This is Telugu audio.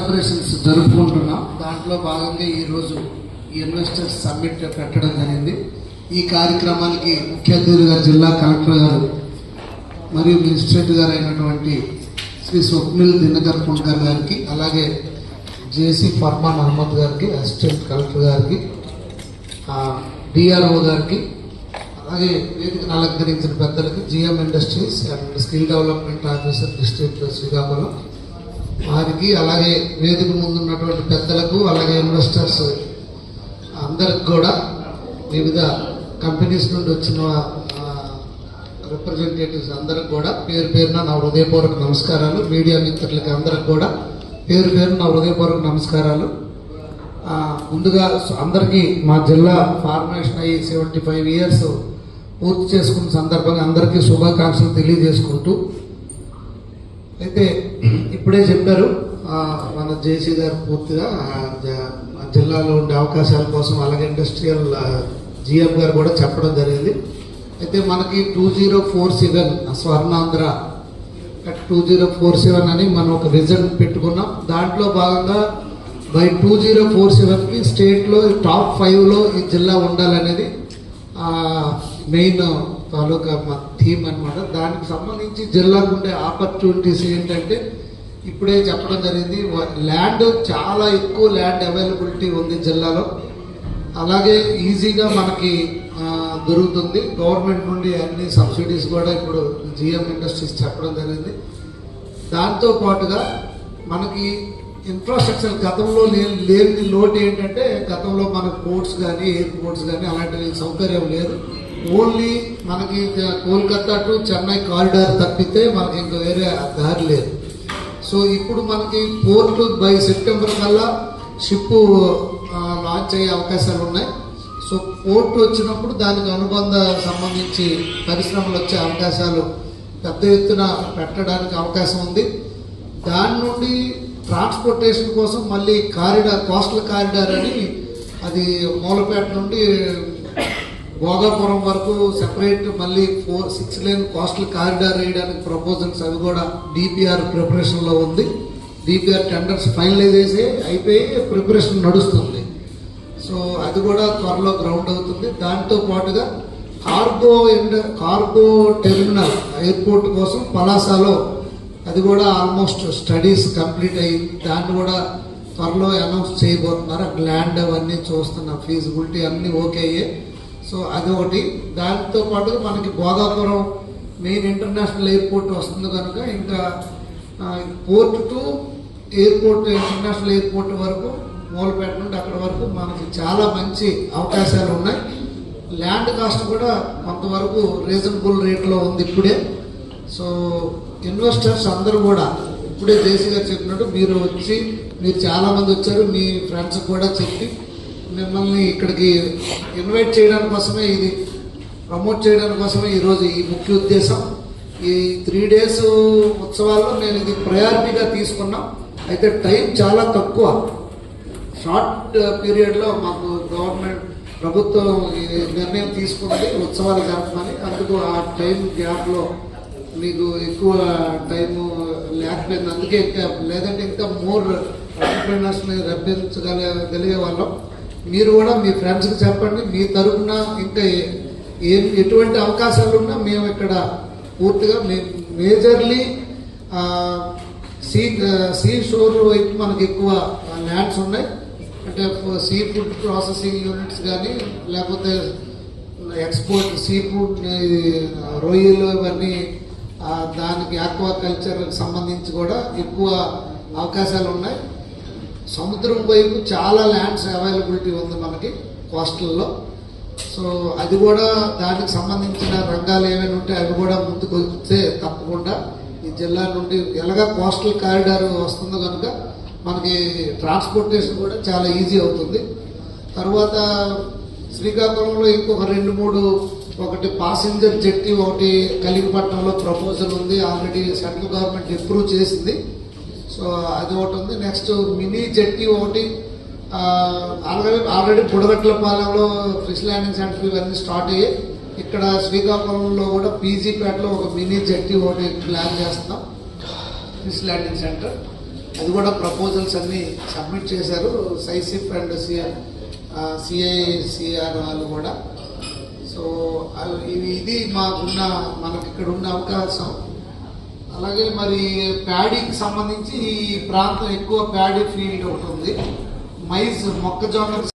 సెలబ్రేషన్స్ జరుపుకుంటున్నాం. దాంట్లో భాగంగా ఈరోజు ఈ ఇన్వెస్టర్స్ సమ్మిట్ పెట్టడం జరిగింది. ఈ కార్యక్రమానికి ముఖ్య అతిథులుగా జిల్లా కలెక్టర్ గారు మరియు మినిస్ట్రేట్ గారు అయినటువంటి శ్రీ స్వప్నిల్ దినకర్ పుణ్కర్ గారికి అలాగే జేసీ ఫర్మాన్ అహ్మద్ గారికి అసిస్టెంట్ కలెక్టర్ గారికి డిఆర్ఓ గారికి అలాగే వేదికను అలంకరించిన పెద్దలకి GM industries and skill development officer district Srikakulam వారికి అలాగే వేదిక ముందు ఉన్నటువంటి పెద్దలకు అలాగే ఇన్వెస్టర్స్ అందరికి కూడా వివిధ కంపెనీస్ నుండి వచ్చిన రిప్రజెంటేటివ్స్ అందరికి కూడా పేరు పేరున నా హృదయపూర్వక నమస్కారాలు. మీడియా మిత్రులకి అందరికి కూడా పేరు పేరు నా హృదయపూర్వక నమస్కారాలు. ముందుగా అందరికీ మా జిల్లా ఫార్మేషన్ అయ్యి సెవెంటీ ఫైవ్ ఇయర్స్ పూర్తి చేసుకున్న సందర్భంగా అందరికీ శుభాకాంక్షలు తెలియజేసుకుంటూ అయితే ఇప్పుడే చెప్పారు మన జేసీ గారు పూర్తిగా జిల్లాలో ఉండే అవకాశాల కోసం అలాగే ఇండస్ట్రియల్ జిఎం గారు కూడా చెప్పడం జరిగింది. అయితే మనకి two zero four seven Swarnandhra two zero four seven అని మనం ఒక రిజల్ట్ పెట్టుకున్నాం. దాంట్లో భాగంగా బై టూ జీరో ఫోర్ సెవెన్కి స్టేట్లో టాప్ ఫైవ్లో ఈ జిల్లా ఉండాలనేది మెయిన్ తాలూకా మా థీమ్ అనమాట దానికి సంబంధించి జిల్లాకు ఉండే ఆపర్చునిటీస్ ఏంటంటే ఇప్పుడే చెప్పడం జరిగింది. ల్యాండ్ చాలా ఎక్కువ ల్యాండ్ అవైలబిలిటీ ఉంది జిల్లాలో. అలాగే ఈజీగా మనకి దొరుకుతుంది. గవర్నమెంట్ నుండి అన్ని సబ్సిడీస్ కూడా ఇప్పుడు జిఎం ఇండస్ట్రీస్ చెప్పడం జరిగింది. దాంతో పాటుగా మనకి ఇన్ఫ్రాస్ట్రక్చర్ గతంలో లేని లేని లోటు ఏంటంటే గతంలో మనకు పోర్ట్స్ కానీ ఎయిర్పోర్ట్స్ కానీ అలాంటి సౌకర్యం లేదు. ఓన్లీ మనకి కోల్కతా టు చెన్నై కారిడార్ తప్పితే మనకి ఇంకా వేరే దారి లేదు. సో ఇప్పుడు మనకి పోర్ట్ బై సెప్టెంబర్ కల్లా షిప్ లాంచ్ అయ్యే అవకాశాలు ఉన్నాయి. సో పోర్ట్ వచ్చినప్పుడు దానికి అనుబంధ సంబంధించి పరిశ్రమలు వచ్చే అవకాశాలు పెద్ద ఎత్తున పెట్టడానికి అవకాశం ఉంది. దాని నుండి ట్రాన్స్పోర్టేషన్ కోసం మళ్ళీ కారిడార్ కోస్టల్ కారిడార్ అని అది మూలపేట నుండి భోగాపురం వరకు సెపరేట్ మళ్ళీ four six lane coastal corridor వేయడానికి ప్రపోజల్స్ అవి కూడా డిపిఆర్ ప్రిపరేషన్లో ఉంది. డిపిఆర్ టెండర్స్ ఫైనలైజ్ చేసి అయిపోయి ప్రిపరేషన్ నడుస్తుంది. సో అది కూడా త్వరలో గ్రౌండ్ అవుతుంది. దాంతో పాటుగా cargo and cargo terminal airport కోసం పలాసాలో అది కూడా ఆల్మోస్ట్ స్టడీస్ కంప్లీట్ అయ్యింది దాన్ని కూడా త్వరలో అనౌన్స్ చేయబోతున్నారు. అక్కడ ల్యాండ్ అవన్నీ చూస్తున్న ఫీజిబిలిటీ అన్నీ ఓకే అయ్యాయి సో అదొకటి. దానితో దాంతో పాటు మనకి భోగాపురం మెయిన్ ఇంటర్నేషనల్ ఎయిర్పోర్ట్ వస్తుంది కనుక ఇంకా port to airport international airport వరకు మూలపేట నుండి అక్కడ వరకు మనకి చాలా మంచి అవకాశాలు ఉన్నాయి. ల్యాండ్ కాస్ట్ కూడా కొంతవరకు రీజనబుల్ రేట్లో ఉంది ఇప్పుడే. సో ఇన్వెస్టర్స్ అందరూ కూడా ఇప్పుడే జేసీ గారు చెప్పినట్టు మీరు వచ్చి మీరు చాలామంది వచ్చారు మీ ఫ్రెండ్స్ కూడా చెప్పి మిమ్మల్ని ఇక్కడికి ఇన్వైట్ చేయడానికి కోసమే ఇది ప్రమోట్ చేయడానికి కోసమే ఈరోజు ఈ ముఖ్య ఉద్దేశం. ఈ త్రీ డేస్ ఉత్సవాల్లో నేను ఇది ప్రయారిటీగా తీసుకున్నాం. అయితే టైం చాలా తక్కువ. షార్ట్ పీరియడ్లో మాకు గవర్నమెంట్ ప్రభుత్వం నిర్ణయం తీసుకుంది ఉత్సవాలు జరపమని. అందుకు ఆ టైం గ్యాప్లో మీకు ఎక్కువ టైం లేకపోయింది. అందుకే ఇంకా లేదంటే ఇంకా మోర్ ఎంటర్ప్రీనర్స్ని రప్పించగలిగే వాళ్ళం. మీరు కూడా మీ ఫ్రెండ్స్కి చెప్పండి మీ తరపున ఇంకా ఏ- ఏం ఎటువంటి అవకాశాలు ఉన్నా మేము ఇక్కడ పూర్తిగా మేజర్లీ సీ సీ షోర్ వైపు మనకి ఎక్కువ ల్యాండ్స్ ఉన్నాయి. అంటే సీ ఫుడ్ ప్రాసెసింగ్ యూనిట్స్ కానీ లేకపోతే ఎక్స్పోర్ట్ సీ ఫుడ్ రొయ్యలు ఇవన్నీ దానికి ఆక్వా కల్చర్కి సంబంధించి కూడా ఎక్కువ అవకాశాలు ఉన్నాయి. సముద్రం వైపు చాలా ల్యాండ్స్ అవైలబిలిటీ ఉంది మనకి కోస్టల్లో. సో అది కూడా దానికి సంబంధించిన రంగాలు ఏమైనా ఉంటే అవి కూడా ముందుకు వస్తే తప్పకుండా ఈ జిల్లా నుండి ఎలాగా కోస్టల్ కారిడార్ వస్తుందో కనుక మనకి ట్రాన్స్పోర్టేషన్ కూడా చాలా ఈజీ అవుతుంది. తర్వాత శ్రీకాకుళంలో ఇంకొక రెండు మూడు ఒకటి పాసింజర్ జెట్టి ఒకటి కలిగిపట్నంలో ప్రపోజల్ ఉంది. ఆల్రెడీ సెంట్రల్ గవర్నమెంట్ అప్రూవ్ చేసింది. సో అది ఒకటి ఉంది. నెక్స్ట్ మినీ జట్టి ఒకటి. ఆల్రెడీ ఆల్రెడీ బుడగట్లపాలెంలో ఫిష్ ల్యాండింగ్ సెంటర్ ఇవన్నీ స్టార్ట్ అయ్యాయి ఇక్కడ శ్రీకాకుళంలో కూడా పీజీపేటలో ఒక మినీ జట్టి ఒకటి ప్లాన్ చేస్తున్నాం. Fish landing centre. అది కూడా ప్రపోజల్స్ అన్నీ సబ్మిట్ చేశారు. సైసిప్ అండ్ సిఆర్ సిఐసిఆర్ వాళ్ళు కూడా. సో ఇవి- ఇది మాకున్న మనకి ఇక్కడ ఉన్న అవకాశం. అలాగే మరి ప్యాడీకి సంబంధించి ఈ ప్రాంతం ఎక్కువ ప్యాడీ ఫీల్డ్ ఒకటి ఉంది. మైజ్ మొక్కజొన్నకు